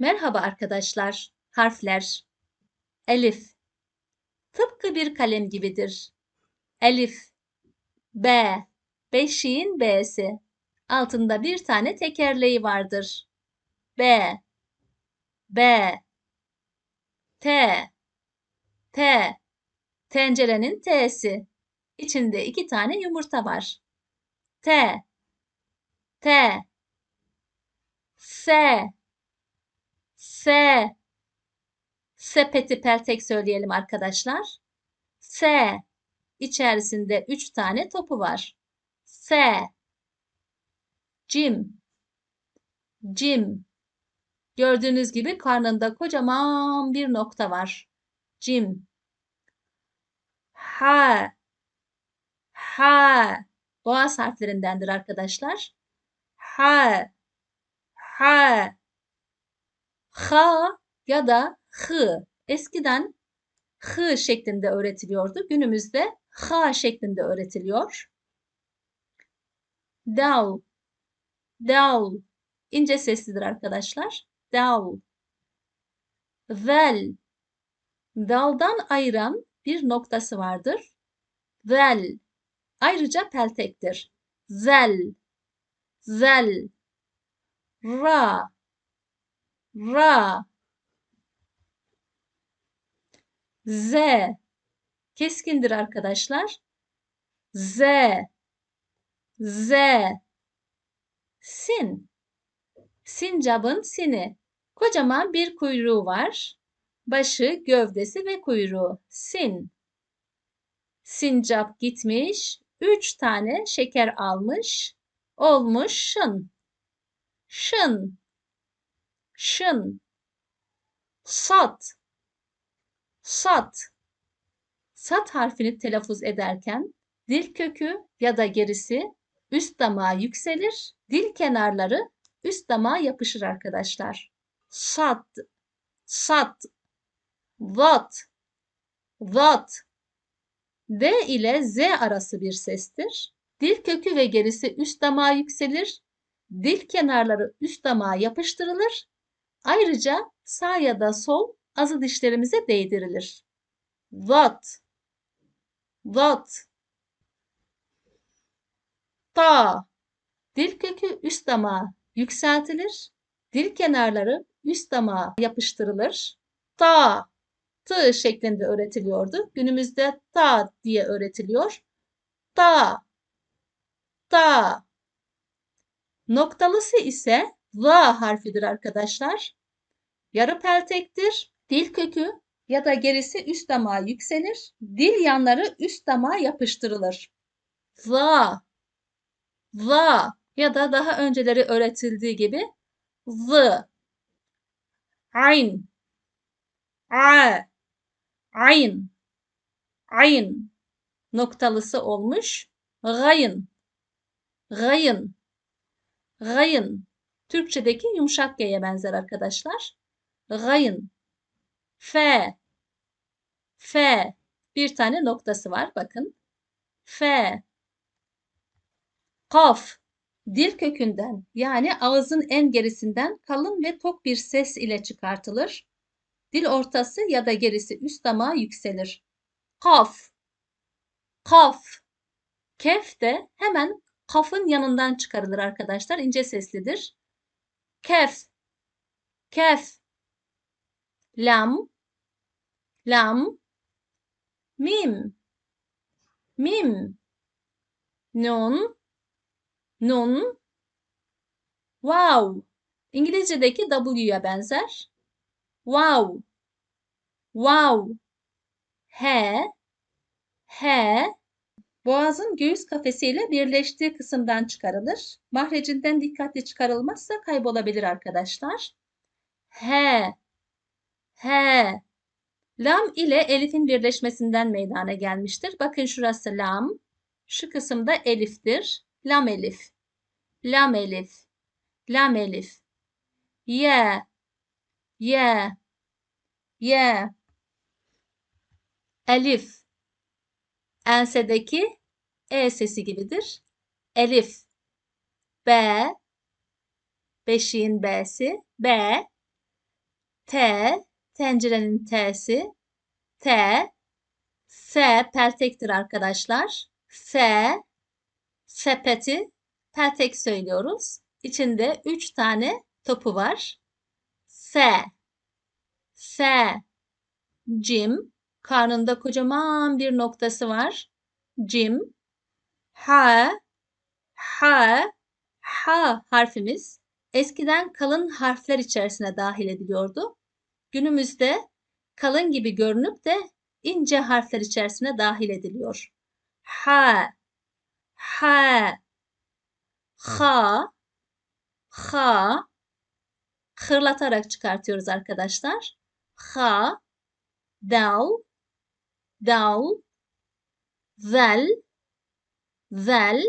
Merhaba arkadaşlar. Harfler. Elif. Tıpkı bir kalem gibidir. Elif. B. Beşiğin B'si. Altında bir tane tekerleği vardır. B. B. T. T. Tencerenin T'si. İçinde iki tane yumurta var. T. T. S. S. Sepeti peltek söyleyelim arkadaşlar. S. İçerisinde üç tane topu var. S. Cim. Cim. Gördüğünüz gibi karnında kocaman bir nokta var. Cim. Ha. Ha. Boğaz harflerindendir arkadaşlar. Ha. Ha. Ha ya da hı. Eskiden hı şeklinde öğretiliyordu. Günümüzde ha şeklinde öğretiliyor. Dal. Dal. İnce seslidir arkadaşlar. Dal. Vel. Daldan ayıran bir noktası vardır. Vel. Ayrıca peltektir. Zel. Zel. Ra. Ra. Z. Keskindir arkadaşlar. Z. Z. Sin. Sincapın sini. Kocaman bir kuyruğu var. Başı, gövdesi ve kuyruğu. Sin. Sincap gitmiş. Üç tane şeker almış. Olmuş şın. Şın. Şın. Sat. Sat. Sat harfini telaffuz ederken dil kökü ya da gerisi üst damağa yükselir, dil kenarları üst damağa yapışır arkadaşlar. Sat, sat, vat, vat. D ile Z arası bir sestir. Dil kökü ve gerisi üst damağa yükselir, dil kenarları üst damağa yapıştırılır. Ayrıca sağ ya da sol azı dişlerimize değdirilir. Vat, vat, ta. Dil kökü üst damağa yükseltilir. Dil kenarları üst damağa yapıştırılır. Ta, t şeklinde öğretiliyordu. Günümüzde ta diye öğretiliyor. Ta, ta. Noktalısı ise va harfidir arkadaşlar. Yarı peltektir. Dil kökü ya da gerisi üst damağa yükselir. Dil yanları üst damağa yapıştırılır. Va, va ya da daha önceleri öğretildiği gibi z, ayn, a, ayn, ayn noktalısı olmuş. Gayın, gayın, gayın. Türkçedeki yumuşak G'ye benzer arkadaşlar. Gayın. F. F. Bir tane noktası var. Bakın. F. Kaf. Dil kökünden yani ağızın en gerisinden kalın ve tok bir ses ile çıkartılır. Dil ortası ya da gerisi üst damağa yükselir. Kaf. Kaf. Kef de hemen kafın yanından çıkarılır arkadaşlar. İnce seslidir. Kef. Kef. Lam. Lam. Mim. Mim. Nun. Nun. Wow. İngilizce'deki W'ya benzer. Wow. Wow. He. He. Boğazın göğüs kafesiyle birleştiği kısımdan çıkarılır. Mahrecinden dikkatli çıkarılmazsa kaybolabilir arkadaşlar. He. He. Lam ile elifin birleşmesinden meydana gelmiştir. Bakın şurası lam. Şu kısımda eliftir. Lam elif. Lam elif. Lam elif. Ye. Ye. Ye. Elif. Ensedeki E sesi gibidir. Elif. B. Beşiğin B'si. B. T, tencerenin T'si. T, S peltektir arkadaşlar. S, sepeti peltek söylüyoruz. İçinde 3 tane topu var. S, S, cim, karnında kocaman bir noktası var. Cim, ha, ha, ha harfimiz eskiden kalın harfler içerisine dahil ediliyordu. Günümüzde kalın gibi görünüp de ince harfler içerisine dahil ediliyor. Ha, ha, ha, ha, hırlatarak çıkartıyoruz arkadaşlar. Ha, dal, dal, zel, zel.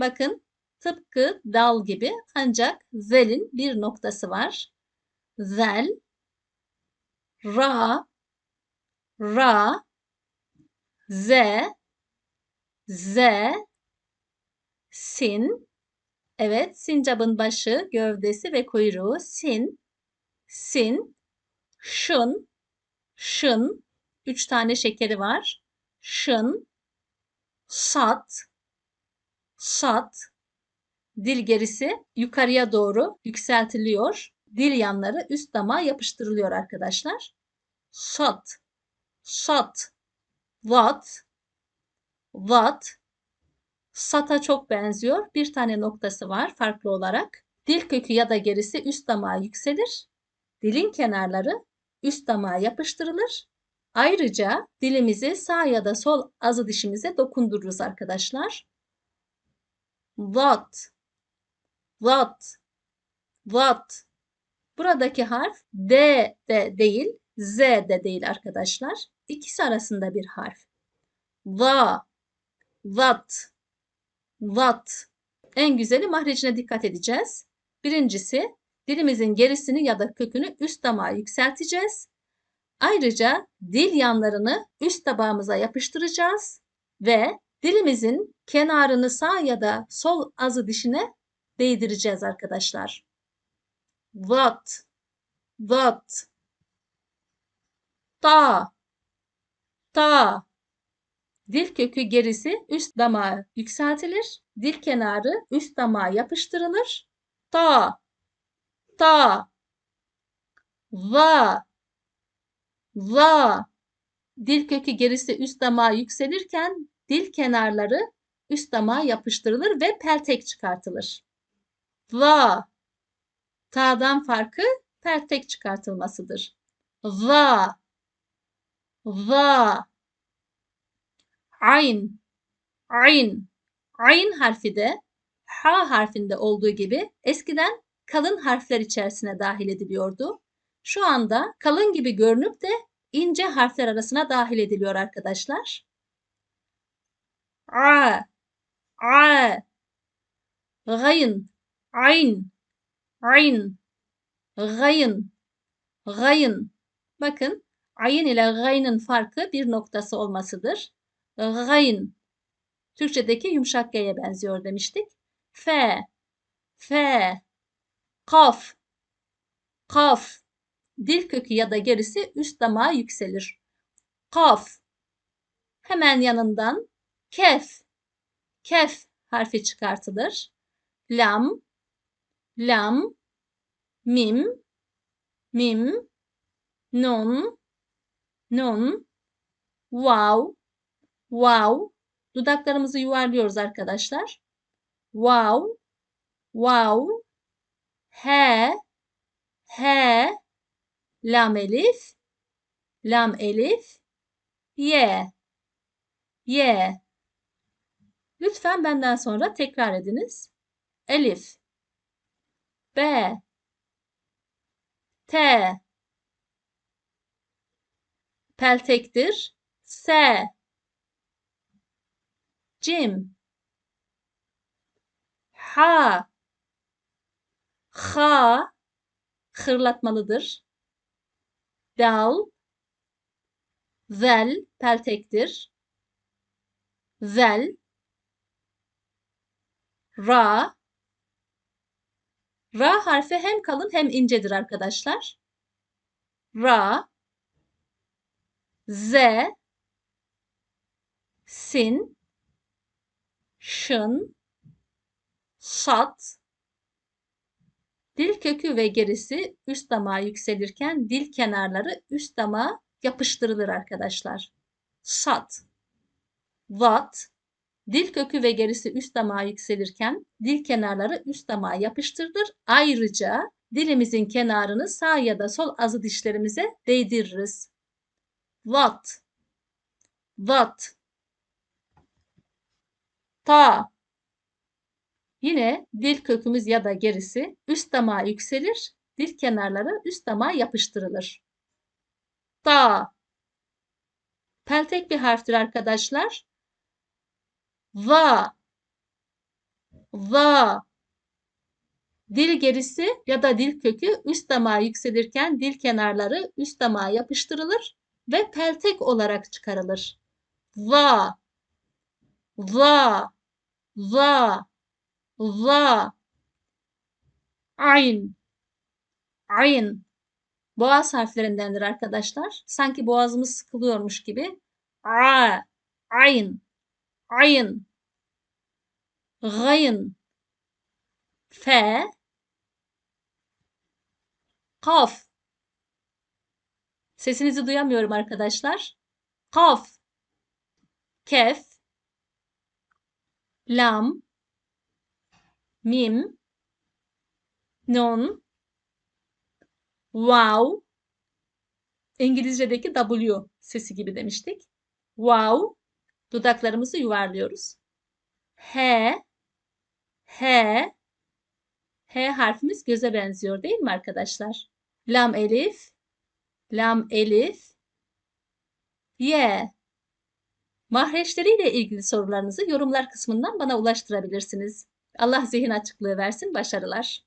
Bakın tıpkı dal gibi ancak zelin bir noktası var. Zel, ra, ra, z, z, sin. Evet, sincabın başı, gövdesi ve kuyruğu sin, sin, şun, şun, 3 tane şekeri var. Şın, sat, sat, dil gerisi yukarıya doğru yükseltiliyor. Dil yanları üst damağa yapıştırılıyor arkadaşlar. Sat, sat, vat, vat, sata çok benziyor. Bir tane noktası var farklı olarak. Dil kökü ya da gerisi üst damağa yükselir. Dilin kenarları üst damağa yapıştırılır. Ayrıca dilimizi sağ ya da sol azı dişimize dokundururuz arkadaşlar. What, what, what. Buradaki harf D de değil, Z de değil arkadaşlar. İkisi arasında bir harf. Va, what, what. En güzeli mahrecine dikkat edeceğiz. Birincisi dilimizin gerisini ya da kökünü üst damağa yükselteceğiz. Ayrıca dil yanlarını üst tabağımıza yapıştıracağız ve dilimizin kenarını sağ ya da sol azı dişine değdireceğiz arkadaşlar. What, what, ta, ta. Dil kökü gerisi üst damağa yükseltilir. Dil kenarı üst damağa yapıştırılır. Ta, ta, va, va. Dil kökü gerisi üst damağa yükselirken dil kenarları üst damağa yapıştırılır ve peltek çıkartılır. Va. Ta'dan farkı peltek çıkartılmasıdır. Va. Va. Ayn. Ayn. Ayn harfi de ha harfinde olduğu gibi eskiden kalın harfler içerisine dahil ediliyordu. Şu anda kalın gibi görünüp de ince harfler arasına dahil ediliyor arkadaşlar. A, a, gayn, ayn, ayn, gayn, gayn. Bakın ayn ile gaynın farkı bir noktası olmasıdır. Gayn. Türkçedeki yumuşak G'ye benziyor demiştik. F, F, kaf, kaf. Dil kökü ya da gerisi üst damağa yükselir. Kaf. Hemen yanından kef, kef harfi çıkartılır. Lam, lam, mim, mim, nun, nun, wow, wow. Dudaklarımızı yuvarlıyoruz arkadaşlar. Wow, wow, he, he, lam elif, lam elif, ye, ye. Lütfen benden sonra tekrar ediniz. Elif, B, T, peltektir, S, cim, ha, ha, hırlatmalıdır. Dal, zel, peltektir. Zel, ra. Ra harfi hem kalın hem incedir arkadaşlar. ra, z, sin, şın, şat, Dil kökü ve gerisi üst damağa yükselirken dil kenarları üst damağa yapıştırılır arkadaşlar. Şat, vat, dil kökü ve gerisi üst damağa yükselirken dil kenarları üst damağa yapıştırılır. Ayrıca dilimizin kenarını sağ ya da sol azı dişlerimize değdiririz. Vat, vat, ta, Yine dil kökümüz ya da gerisi üst damağa yükselir, dil kenarları üst damağa yapıştırılır. Da. Peltek bir harftir arkadaşlar. Va. Va. Dil gerisi ya da dil kökü üst damağa yükselirken dil kenarları üst damağa yapıştırılır ve peltek olarak çıkarılır. Va. Va. Va. Za, ayn, ayn. Boğaz harflerindendir arkadaşlar. Sanki boğazımız sıkılıyormuş gibi. A, ayn, ayn, gayn, fe, kaf. Sesinizi duyamıyorum arkadaşlar. Kaf, kef, lam, mim, non, wow, İngilizce'deki W sesi gibi demiştik. Wow, dudaklarımızı yuvarlıyoruz. H, H, H harfimiz göze benziyor değil mi arkadaşlar? Lam elif, lam elif, Y. Mahreçleriyle ilgili sorularınızı yorumlar kısmından bana ulaştırabilirsiniz. Allah zihin açıklığı versin. Başarılar.